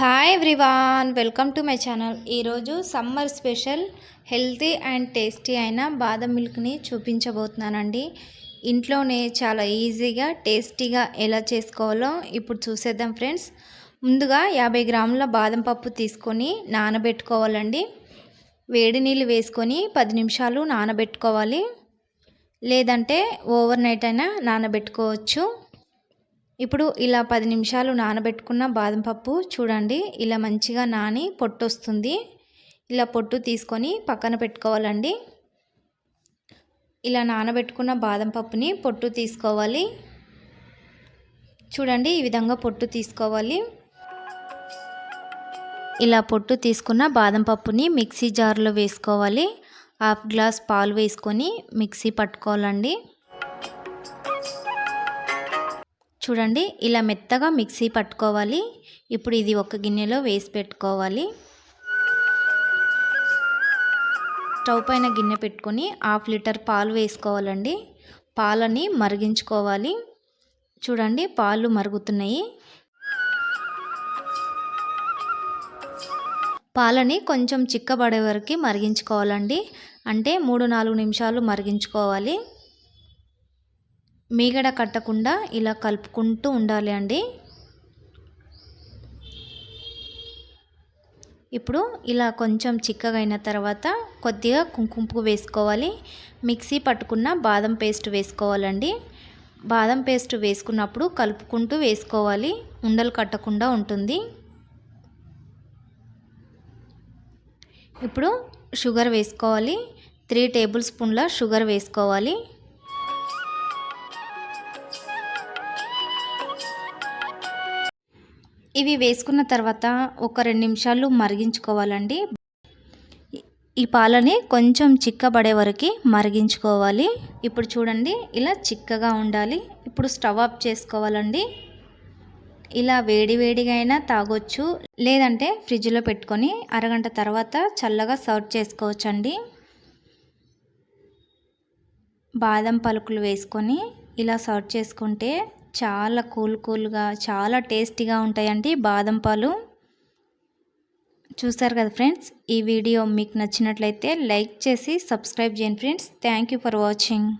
Hi everyone welcome to my channel ఈరోజు summer special healthy and tasty అయిన బాదం మిల్క్ని చూపించబోతున్నానండి. ఇంట్లోనే చాలా ఈజీగా టేస్టీగా ఎలా చేసుకోవాలో ఇప్పుడు చూసేద్దాం ఫ్రెండ్స్. ముందుగా యాభై గ్రాముల బాదం పప్పు తీసుకొని నానబెట్టుకోవాలండి. వేడి నీళ్ళు వేసుకొని పది నిమిషాలు నానబెట్టుకోవాలి. లేదంటే ఓవర్ నైట్ అయినా నానబెట్టుకోవచ్చు. ఇప్పుడు ఇలా పది నిమిషాలు నానబెట్టుకున్న బాదం పప్పు చూడండి ఇలా మంచిగా నాని పొట్టు వస్తుంది ఇలా పొట్టు తీసుకొని పక్కన పెట్టుకోవాలండి. ఇలా నానబెట్టుకున్న బాదం పప్పుని పొట్టు తీసుకోవాలి. చూడండి ఈ విధంగా పొట్టు తీసుకోవాలి. ఇలా పొట్టు తీసుకున్న బాదం పప్పుని మిక్సీ జార్లో వేసుకోవాలి. హాఫ్ గ్లాస్ పాలు వేసుకొని మిక్సీ పట్టుకోవాలండి. చూడండి ఇలా మెత్తగా మిక్సీ పట్టుకోవాలి. ఇప్పుడు ఇది ఒక గిన్నెలో వేసి పెట్టుకోవాలి. స్టవ్ పైన గిన్నె పెట్టుకొని హాఫ్ లీటర్ పాలు వేసుకోవాలండి. పాలని మరిగించుకోవాలి. చూడండి పాలు మరుగుతున్నాయి. పాలని కొంచెం చిక్కబడే వరకు మరిగించుకోవాలండి. అంటే మూడు నాలుగు నిమిషాలు మరిగించుకోవాలి. మీగడ కట్టకుండా ఇలా కలుపుకుంటూ ఉండాలి అండి. ఇప్పుడు ఇలా కొంచెం చిక్కగా అయిన తర్వాత కొద్దిగా కుంకుమ వేసుకోవాలి. మిక్సీ పట్టుకున్న బాదం పేస్ట్ వేసుకోవాలండి. బాదం పేస్ట్ వేసుకున్నప్పుడు కలుపుకుంటూ వేసుకోవాలి. ఉండలు కట్టకుండా ఉంటుంది. ఇప్పుడు షుగర్ వేసుకోవాలి. త్రీ టేబుల్ స్పూన్ల షుగర్ వేసుకోవాలి. ఇవి వేసుకున్న తర్వాత ఒక రెండు నిమిషాలు మరిగించుకోవాలండి. ఈ పాలని కొంచెం చిక్కబడే వరకు మరిగించుకోవాలి. ఇప్పుడు చూడండి ఇలా చిక్కగా ఉండాలి. ఇప్పుడు స్టవ్ ఆఫ్ చేసుకోవాలండి. ఇలా వేడి వేడిగా అయినా తాగొచ్చు. లేదంటే ఫ్రిడ్జ్లో పెట్టుకొని అరగంట తర్వాత చల్లగా సర్వ్ చేసుకోవచ్చండి. బాదం పలుకులు వేసుకొని ఇలా సర్వ్ చేసుకుంటే చాలా కూల్ కూల్గా చాలా టేస్టీగా ఉంటాయండి బాదం పాలు. చూసారు కదా ఫ్రెండ్స్ ఈ వీడియో మీకు నచ్చినట్లయితే లైక్ చేసి సబ్స్క్రైబ్ చేయండి ఫ్రెండ్స్. Thank for watching.